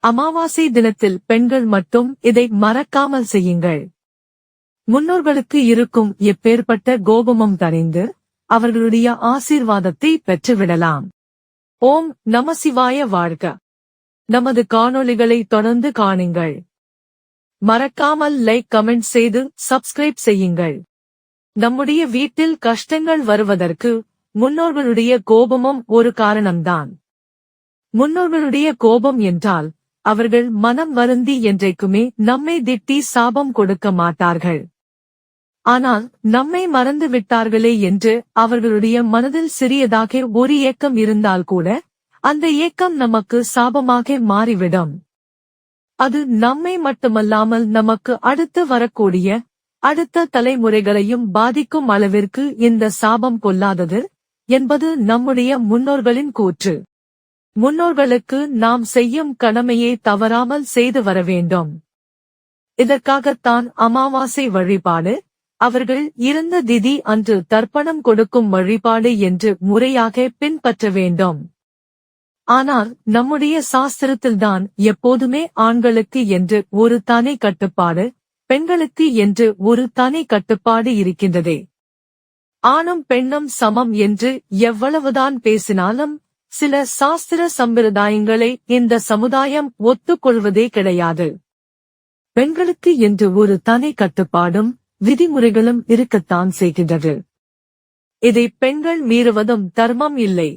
அமாவாசை தினத்தில் பெண்கள் மட்டும் இதை மறக்காமல் செய்யுங்கள். முன்னோர்களுக்கு இருக்கும் எப்பேற்பட்ட கோபமும் தணிந்து அவர்களுடைய ஆசீர்வாதத்தை பெற்றுவிடலாம். ஓம் நமசிவாய வாழ்க. நமது காணொளிகளை தொடர்ந்து காணுங்கள். மறக்காமல் லைக் கமெண்ட் செய்து சப்ஸ்கிரைப் செய்யுங்கள். நம்முடைய வீட்டில் கஷ்டங்கள் வருவதற்கு முன்னோர்களுடைய கோபமும் ஒரு காரணம்தான். முன்னோர்களுடைய கோபம் என்றால் அவர்கள் மனம் வருந்தி என்றைக்குமே நம்மை திட்டி சாபம் கொடுக்க மாட்டார்கள். ஆனால் நம்மை மறந்து விட்டார்களே என்று அவர்களுடைய மனதில் சிறியதாக ஒரு ஏக்கம் இருந்தால் கூட அந்த ஏக்கம் நமக்கு சாபமாக மாறிவிடும். அது நம்மை மட்டுமல்லாமல் நமக்கு அடுத்து வரக்கூடிய அடுத்த தலைமுறைகளையும் பாதிக்கும் அளவிற்கு இந்த சாபம் கொல்லாதது என்பது நம்முடைய முன்னோர்களின் கூற்று. முன்னோர்களுக்கு நாம் செய்யும் கடமையை தவறாமல் செய்து வர வேண்டும். இதற்காகத்தான் அமாவாசை வழிபாடு அவர்கள் இருந்த திதி அன்று தர்ப்பணம் கொடுக்கும் வழிபாடு என்று முறையாக பின்பற்ற வேண்டும். ஆனால் நம்முடைய சாஸ்திரத்தில்தான் எப்போதுமே ஆண்களுக்கு என்று ஒரு தனி கட்டுப்பாடு பெண்களுக்கு என்று ஒரு தனி கட்டுப்பாடு இருக்கின்றதே. ஆணும் பெண்ணும் சமம் என்று எவ்வளவுதான் பேசினாலும் சில சாஸ்திர சம்பிரதாயங்களை இந்த சமுதாயம் ஒத்துக்கொள்வதே கிடையாது. பெண்களுக்கு என்று ஒரு தனி கட்டுப்பாடும் விதிமுறைகளும் இருக்கத்தான் செய்கின்றது. இதை பெண்கள் மீறுவதும் தர்மம் இல்லை.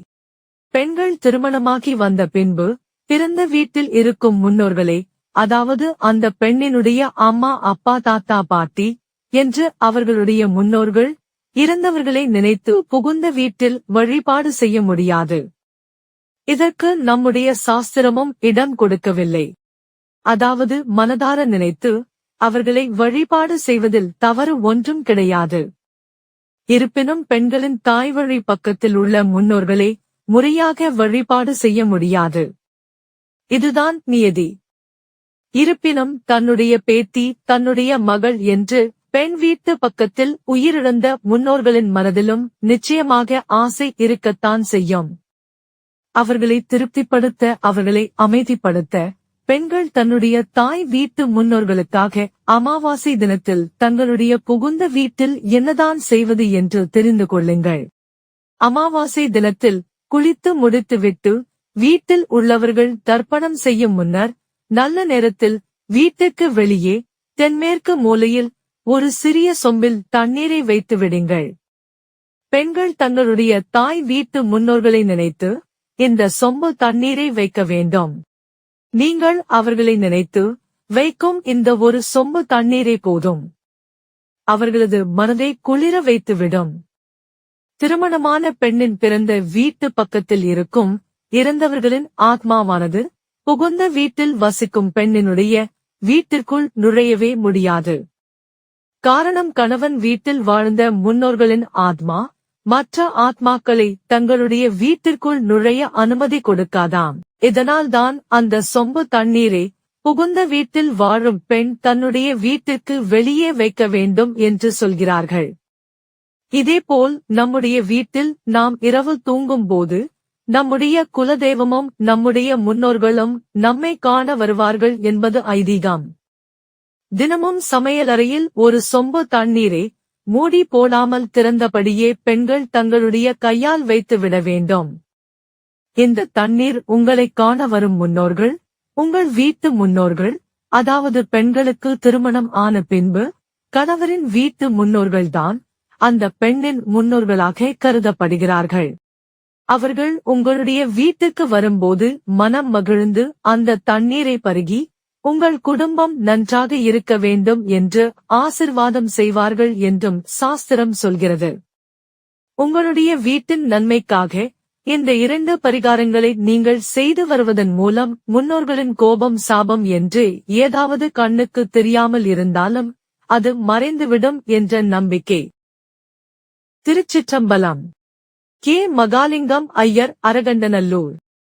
பெண்கள் திருமணமாகி வந்த பின்பு பிறந்த வீட்டில் இருக்கும் முன்னோர்களே அதாவது அந்த பெண்ணினுடைய அம்மா அப்பா தாத்தா பாட்டி என்று அவர்களுடைய முன்னோர்கள் இறந்தவர்களை நினைத்து புகுந்த வீட்டில் வழிபாடு செய்ய முடியாது. இதற்கு நம்முடைய சாஸ்திரமும் இடம் கொடுக்கவில்லை. அதாவது மனதார நினைத்து அவர்களை வழிபாடு செய்வதில் தவறு ஒன்றும் கிடையாது. இருப்பினும் பெண்களின் தாய் வழி பக்கத்தில் உள்ள முன்னோர்களே முறையாக வழிபாடு செய்ய முடியாது. இதுதான் நியதி. இருப்பினும் தன்னுடைய பேத்தி தன்னுடைய மகள் என்று பெண் வீட்டு பக்கத்தில் உயிரிழந்த முன்னோர்களின் மனதிலும் நிச்சயமாக ஆசை இருக்கத்தான் செய்யும். அவர்களை திருப்திப்படுத்த அவர்களை அமைதிப்படுத்த. பெண்கள் தன்னுடைய தாய் வீட்டு முன்னோர்களுக்காக அமாவாசை தினத்தில் தங்களுடைய புகுந்த வீட்டில் என்னதான் செய்வது என்று தெரிந்து கொள்ளுங்கள். அமாவாசை தினத்தில் குளித்து முடித்துவிட்டு வீட்டில் உள்ளவர்கள் தர்ப்பணம் செய்யும் முன்னர் நல்ல நேரத்தில் வீட்டுக்கு வெளியே தென்மேற்கு மூலையில் ஒரு சிறிய சொம்பில் தண்ணீரை வைத்து விடுங்கள் பெண்கள் தங்களுடைய தாய் வீட்டு முன்னோர்களை நினைத்து இந்த சொம்பு தண்ணீரை வைக்க வேண்டும். நீங்கள் அவர்களை நினைத்து வைக்கும் இந்த ஒரு சொம்பு தண்ணீரை போதும். அவர்களது மனதை குளிர வைத்துவிடும் திருமணமான பெண்ணின் பிறந்த வீட்டு பக்கத்தில் இருக்கும் இறந்தவர்களின் ஆத்மாவானது புகுந்த வீட்டில் வசிக்கும் பெண்ணினுடைய வீட்டிற்குள் நுழையவே முடியாது. காரணம் கணவன் வீட்டில் வாழ்ந்த முன்னோர்களின் ஆத்மா மற்ற ஆத்மாக்களை தங்களுடைய வீட்டிற்குள் நுழைய அனுமதி கொடுக்காதாம். இதனால்தான் அந்த சொம்பு தண்ணீரை புகுந்த வீட்டில் வாழும் பெண் தன்னுடைய வீட்டிற்கு வெளியே வைக்க வேண்டும் என்று சொல்கிறார்கள். இதேபோல் நம்முடைய வீட்டில் நாம் இரவு தூங்கும் போது நம்முடைய குலதெய்வமும் நம்முடைய முன்னோர்களும் நம்மை காண வருவார்கள் என்பது ஐதீகம். தினமும் சமையலறையில் ஒரு சொம்பு தண்ணீரை மூடி போடாமல் திறந்தபடியே பெண்கள் தங்களுடைய கையால் வைத்து விட வேண்டும். இந்த தண்ணீர் உங்களை காண வரும் முன்னோர்கள் உங்கள் வீட்டு முன்னோர்கள் அதாவது பெண்களுக்கு திருமணம் ஆன பின்பு கணவரின் வீட்டு முன்னோர்கள்தான் அந்த பெண்ணின் முன்னோர்களாக கருதப்படுகிறார்கள். அவர்கள் உங்களுடைய வீட்டுக்கு வரும்போது மனம் மகிழ்ந்து அந்த தண்ணீரை பருகி உங்கள் குடும்பம் நன்றாக இருக்க வேண்டும் என்று ஆசிர்வாதம் செய்வார்கள் என்றும் சாஸ்திரம் சொல்கிறது. உங்களுடைய வீட்டின் நன்மைக்காக இந்த இரண்டு பரிகாரங்களை நீங்கள் செய்து வருவதன் மூலம் முன்னோர்களின் கோபம் சாபம் என்று ஏதாவது கண்ணுக்கு தெரியாமல் இருந்தாலும் அது மறைந்துவிடும் என்ற நம்பிக்கை. திருச்சிற்றம்பலம். கே. மகாலிங்கம் ஐயர் அரகண்டநல்லூர்